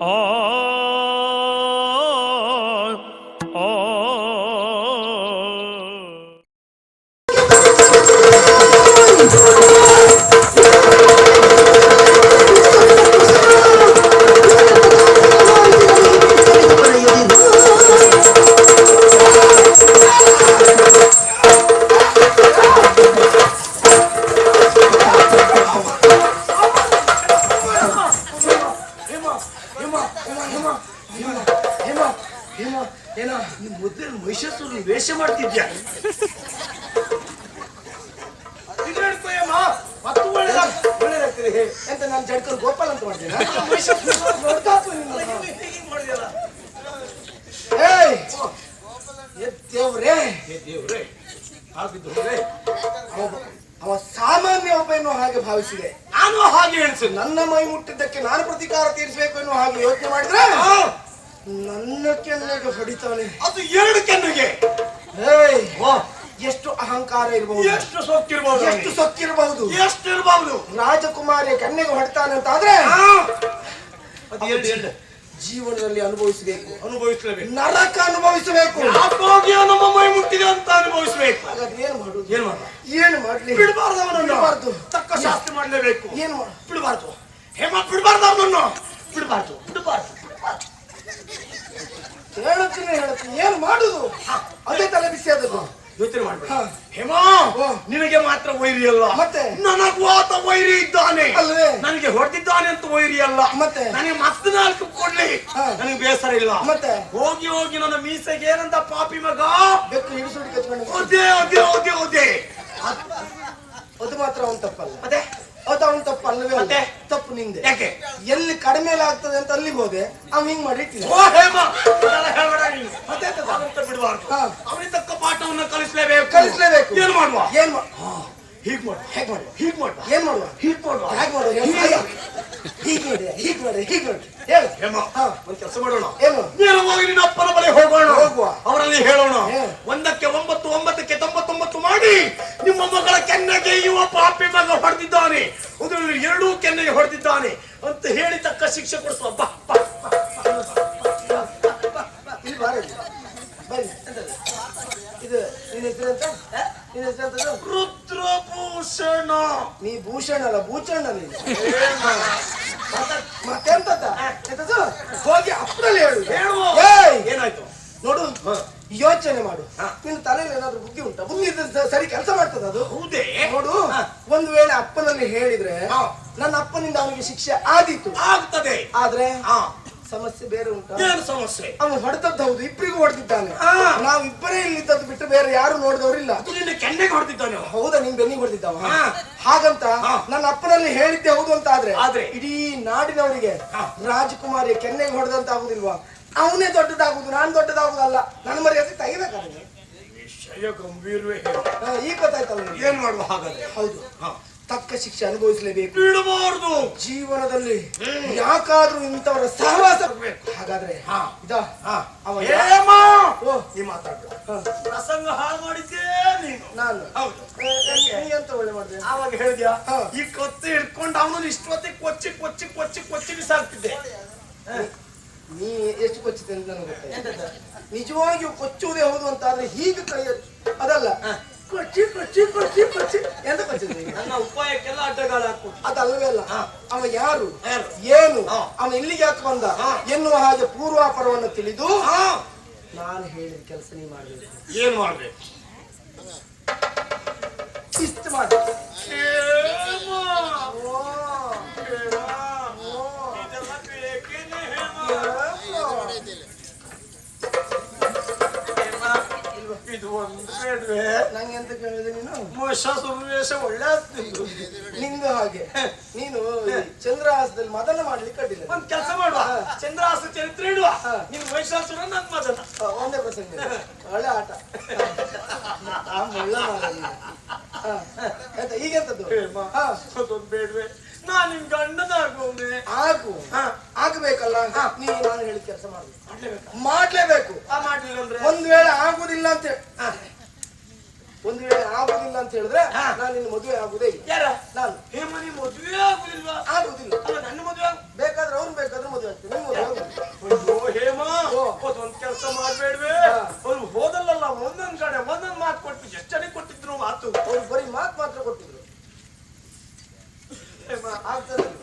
all ಹೇಮ ಹೇಮ ಹೇಮ ಹೇಮ ಹೇಮ ಮಹಿಷಾಸುರನ ವೇಷ ಮಾಡ್ತಿದ್ಯಾ? ಮತ್ತು ಒಳ್ಳೆದಾಗ್ ಒಳ್ಳೆದಾಗ್ತದೆ. ಎಂತ ನಾನು ಜಡ್ಕರ್ ಗೋಪಾಲ್ ಅಂತ ಮಾಡ್ತೀನಿ ಏಯ್! ದೇವ್ರೇ! ದೇವ್ರೇ! ಅವ ಸಾಮಾನ್ಯ ಒಬ್ಬ ಹಾಗೆ ಭಾವಿಸಿದೆ. ನಾನು ಹಾಗೆ ಎಣಿಸು ನನ್ನ ಮೈ ಮುಟ್ಟಿದ್ದಕ್ಕೆ ನಾನು ಪ್ರತಿಕಾರ ತೀರಿಸಬೇಕು ಎನ್ನುವ ಹಾಗೆ ಯೋಚನೆ ಮಾಡಿದ್ರೆ ನನ್ನ ಕೆನ್ನೆಗೆ ಹೊಡಿತಾನೆ. ಅದು ಎರಡು ಕೆನ್ನೆಗೆ. ಏಯ್ ಎಷ್ಟು ಅಹಂಕಾರ ಇರಬಹುದು ಎಷ್ಟು ಸೊಕ್ಕಿರಬಹುದು ಎಷ್ಟು ಸೊಕ್ಕಿರಬಹುದು ಎಷ್ಟು ಇರಬಹುದು ರಾಜಕುಮಾರಿಯ ಕನ್ನೆಗೆ ಹೊಡಿತಾನೆ ಅಂತ ಆದ್ರೆ ಅದು ಎರಡು ಎರಡು ಜೀವನದಲ್ಲಿ ಅನುಭವಿಸಬೇಕು. ಅನುಭವಿಸಲೇಬೇಕು. ನರಕ ಅನುಭವಿಸಬೇಕು. ನಮ್ಮ ಮೈ ಮುಟ್ಟಿದೆ ಅಂತ ಅನುಭವಿಸಬೇಕು. ಹಾಗಾದ್ರೆ ಏನ್ ಮಾಡುದು? ಏನ್ ಮಾಡ ಏನು ಮಾಡ್ಲಿ? ಬಿಡಬಾರ್ದು ಅವನು ಬಿಡ್ಬಾರ್ದು. ತಕ್ಕ ಮಾಡಲೇಬೇಕು. ಏನು? ಬಿಡಬಾರ್ದು. ಹೇಮ ಬಿಡಬಾರ್ದು ಅವನನ್ನು. ಬಿಡಬಾರ್ದು ಬಿಡಬಾರ್ದು. ಹೇಳುತ್ತೀನಿ ಹೇಳುತ್ತೀನಿ ಏನ್ ಮಾಡುದು? ಅದೇ ತಲೆ ಬಿಸಿ ಆದದ್ದು. ಯೋಚನೆ ಮಾಡ್ಬೇಡ. ಹೇಮ. ನಿನಗೆ ಮಾತ್ರ ವೈರಿ ಅಲ್ಲ. ಮತ್ತೆ? ನನಗೂ ಆತ ವೈರಿ ಇದ್ದಾನೆ. ಅಲ್ವೇ? ನನಗೆ ಹೊಡೆದಿದ್ದಾನೆ ಅಂತ ವೈರಿ ಅಲ್ಲ. ಮತ್ತೆ? ನನಗೆ ಮತ್ತೆ ನಾಲ್ಕು ಕೊಡ್ಲಿ. ನನಗೆ ಬೇಸರ ಇಲ್ಲ. ಮತ್ತೆ? ಹೋಗಿ ಹೋಗಿ ನನ್ನ ಮೀಸೆಗೆ ಏನಂತ ಪಾಪಿ ಮಗ? ಬೆಕ್ಕು ಹಿಡಿಸುಡಿ ಕಚ್ಕೊಂಡು ಓದೇ ಓದೇ ಓದೇ ಓದೇ ಅದು ಮಾತ್ರ ಅವನ್ ತಪ್ಪಲ್ಲ. ಮತ್ತೆ? ಅದು ಅವನ್ ಮತ್ತೆ? ತಪ್ಪು ನಿಂದೆ. ಯಾಕೆ? ಎಲ್ಲಿ ಕಡಿಮೆ ಆಗ್ತದೆ ಅಂತ ಅಲ್ಲಿಗೆ ಹೋದೆ ಅವ್ ಹಿಂಗ್ ಮಾಡಿ. ಓ ಹೇಮ! ಅದೆಲ್ಲ ಹೇಳ್ಬೇಡ ನೀನು. ಮತ್ತೆ ಎಂತದ? ಅದಂತ ಬಿಡಬಾರ್ದು. ಹಾ. ಅವನಿಗೆ ತಕ್ಕ ಪಾಠವನ್ನ ಕಲಿಸ್ಲೇಬೇಕು. ಕಲಿಸ್ಲೇಬೇಕು. ಏನ್ ಮಾಡುವ? ಏನ್ ಮಾ- ಹೀಗ್ ಮಾಡುವ. ಹೇಗ್ ಮಾಡುವ? ಹೀಗ್ ಮಾಡುವ. ಏನ್ ಮಾಡುವ? ಹೀಗ್ ಮಾಡುವ. ಹೇಗ್ ಮಾಡುವ? ಹಾಗೆ? ಹೀಗ್ ಮಾಡಿ ಹೀಗ್ ಮಾಡಿ ಹೀಗ್ ಮಾಡಿ ಹೇಳು. ಹೇಮ ಹಾ. ಒಂದ್ ಕೆಲಸ ಮಾಡೋಣ. ಏನು ನೇರವಾಗಿ ನಿನ್ನ ಅಪ್ಪನ ಬಳಿ ಹೋಗೋಣ. ಹೋಗುವ. ಅವರಲ್ಲಿ ಹೇಳೋಣ. ಹೇ. ಒಂದಕ್ಕೆ ನಿಮ್ಮ ಮಗಳ ಕೆನ್ನೆಗೆ ಯುವ ಪಾಪಿ ಮಗ ಹೊಡೆದಿದ್ದಾನೆ ಅದರಲ್ಲಿ ಎರಡೂ ಕೆನ್ನೆಗೆ ಹೊಡೆದಿದ್ದಾನೆ ಅಂತ ಹೇಳಿ ತಕ್ಕ ಶಿಕ್ಷೆ ಕೊಡಿಸುವ ಬಾ? ಇದು ನಿನ್ನ ನಿನ್ನ ರುದ್ರಭೂಷಣ ನೀ ಭೂಷಣ ಅಲ್ಲ ಭೂಷಣ ನೀನು ಮತ್ತೆಂತದ ಎಂತದು? ಹೋಗಿ ಅಪ್ಪನಲ್ಲಿ ಹೇಳು! ಏನಾಯ್ತು ನೋಡು. ಯೋಚನೆ ಮಾಡು. ನಿನ್ನ ತಲೆಯಲ್ಲಿ ಏನಾದ್ರೂ ಬುದ್ಧಿ ಉಂಟಾ? ಬುದ್ಧಿ ಸರಿ ಕೆಲಸ ಮಾಡ್ತದ ಅದು? ಹೌದೇ? ನೋಡು. ಒಂದು ವೇಳೆ ಅಪ್ಪನಲ್ಲಿ ಹೇಳಿದ್ರೆ ನನ್ನ ಅಪ್ಪನಿಂದ ಅವನಿಗೆ ಶಿಕ್ಷೆ ಆದೀತು. ಆಗ್ತದೆ. ಆದ್ರೆ ಸಮಸ್ಯೆ ಬೇರೆ ಉಂಟು? ಸಮಸ್ಯೆ? ಅವನು ಹೊಡೆದದ್ದು ಹೌದು ಇಬ್ಬರಿಗೂ ಹೊಡೆದಿದ್ದಾನೆ. ನಾವು ಇಬ್ಬರೇ ಇಲ್ಲಿದ್ದದ್ದು ಬಿಟ್ಟು ಬೇರೆ ಯಾರು ನೋಡಿದವರಿಲ್ಲ. ನಿನ್ನ ಕೆನ್ನೆಗೆ ಹೊಡೆದಿದ್ದಾನೆ. ಹೌದಾ ನಿನ್ ಬೆನ್ನಿಗೆ ಹೊಡೆದಿದ್ದಾವ? ಹಾಗಂತ ನನ್ನ ಅಪ್ಪನಲ್ಲಿ ಹೇಳಿದ್ದೆ ಹೌದು ಅಂತ ಆದ್ರೆ? ಆದ್ರೆ? ಇಡೀ ನಾಡಿನವರಿಗೆ ರಾಜಕುಮಾರಿ ರಾಜಕುಮಾರಿಯ ಕೆನ್ನೆಗೆ ಹೊಡೆದಂತ ಆಗುದಿಲ್ವಾ ಅವನೇ ದೊಡ್ಡದಾಗುದು ನಾನು ದೊಡ್ಡದಾಗುದಲ್ಲ ನನ್ನ ಮರ್ಯಾದೆ ತೆಗಿಬೇಕಾದ್ರೆ? ವಿಷಯ ಗಂಭೀರವೇ. ಈಗ ಗೊತ್ತಾಯ್ತಲ್ಲ? ಏನ್ ಮಾಡುವ ಹಾಗಾದ್ರೆ? ಹೌದು. ಹಾ. ತಕ್ಕ ಶಿಕ್ಷೆ ಅನುಭವಿಸಲೇಬೇಕು. ಬಿಡಬಾರ್ದು. ಜೀವನದಲ್ಲಿ ಯಾಕಾದ್ರೂ ಇಂಥವರ ಸಹವಾಸ ಹಾಗಾದ್ರೆ ಹಾ. ಇದ? ಅವ ಯಾ- ಹೇಮ ಓ, ನೀ ಮಾತಾಡ್ಬೇಡ ಹ, ಪ್ರಸಂಗ ಹಾಳು ಮಾಡಿದ್ದೇ ನೀನು. ನಾನು? ಹೌದು. ಏ, ಏ, ನೀ ಎಂತ ಒಳ್ಳೆ ಮಾಡಿದೆ? ಆವಾಗ ಹೇಳಿದ್ಯಾ? ಹಾ. ಈ ಕೊಚ್ಚಿ ಹಿಡ್ಕೊಂಡು ಅವನು ಇಷ್ಟೊತ್ತಿಗೆ ಕೊಚ್ಚಿ ಕೊಚ್ಚಿ ಕೊಚ್ಚಿ ಕೊಚ್ಚಿ ಬಿಸಾಕ್ತಿದ್ದೆ. ನೀ ಎಷ್ಟು ಕೊಚ್ಚಿದೆ ಅಂತ ನನಗೆ ಗೊತ್ತಾಯ್ತು. ನಿಜವಾಗಿಯೂ ಕೊಚ್ಚುವುದೇ ಹೌದು ಅಂತ ಆದ್ರೆ ಹೀಗೆ ಕೈ ಅದಲ್ಲ. ಕೊಚ್ಚಿ ಕೊಚ್ಚಿ ಕೊಚ್ಚಿ ಕೊಚ್ಚಿ. ಎಂತ ಕೊಚ್ಚಿದೆ? ನನ್ನ ಉಪಾಯಕ್ಕೆಲ್ಲ ಅಡ್ಡಗಾಲ ಹಾಕ್ಬಿಟ್ಟು ಅದಲ್ವೇ ಅಲ್ಲ. ಅವ ಯಾರು? ಏನು? ಅವನು ಇಲ್ಲಿಗೆ ಯಾಕೆ ಬಂದ. ಎನ್ನುವ ಹಾಗೆ ಪೂರ್ವಾಪರವನ್ನು ತಿಳಿದು ಹಾ. ನಾನು ಹೇಳಿದ ಕೆಲಸ ನೀ ಮಾಡಬೇಕು. ಏನ್ ಮಾಡ್ಬೇಕು? ಇಷ್ಟು ಮಾಡಿ. ಇದು ಒಂದು ಬೇಡ್ವೆ ನಂಗೆ ಎಂತ ಕೇಳಿದೆ ನೀನು? ಮಹಿಷಾಸುರ ವೇಷ ಒಳ್ಳೆ ಆಗ್ತಿತ್ತು ನಿಂದು ಹಾಗೆ. ನೀನು ಚಂದ್ರಹಾಸದಲ್ಲಿ ಮದನ ಮಾಡ್ಲಿಕ್ಕೆ ಅಡ್ಡಿಲ್ಲ ಒಂದ್ ಕೆಲಸ ಮಾಡುವ. ಚಂದ್ರಹಾಸ ಚರಿತ್ರೆ ಇಡುವ. ನಿನ್ ಮಹಿಷಾಸುರ ನನ್ ಮದನ. ಒಂದೇ ಪ್ರಸಂಗ ಒಳ್ಳೆ ಆಟ. ಈಗೆಂತದ್ದು? ಹೇಮ ಹ, ಅದೊಂದು ಬೇಡ್ವೆ. ನಾನ್ ನಿನ್ ಗಂಡನಾಗೋನೆ ಆಗು. ಹಾ. ಆಗ್ಬೇಕಲ್ಲ ನೀ ನಾನು ಹೇಳಿದ ಕೆಲಸ ಮಾಡ್ಬೇಕು ಮಾಡ್ಲೇಬೇಕಾ? ಮಾಡ್ಲೇಬೇಕು. ಆ ಮಾಡ್ಲಿಲ್ಲ ಒಂದ್ ವೇಳೆ ಆಗುದಿಲ್ಲ ಅಂತ ಒಂದು ವೇಳೆ ಆಗುದಿಲ್ಲ ಅಂತ ಹೇಳಿದ್ರೆ. ನಾನು ನಿನ್ನ ಮದುವೆ ಆಗುದೇ ಇಲ್ಲ. ಯಾರ? ನಾನು. ಹೇಮ ನೀ ಮದುವೆ ಆಗುದಿಲ್ಲ ಆಗುದಿಲ್ಲ. ಅಲ್ಲ ನನ್ನ ಮದುವೆ ಬೇಕಾದ್ರೆ ಅವ್ರು ಬೇಕಾದ್ರೆ ಮದುವೆ ಆಗ್ತದೆ ನೀನು ಮದುವೆ ಆಗುದಿಲ್ಲ. ಕೆಲಸ ಹೇಮ ಓ. ಹೋದಲ್ಲಲ್ಲ ಕೆಲಸ ಮಾಡ್ಬೇಡ್ವೆ. 発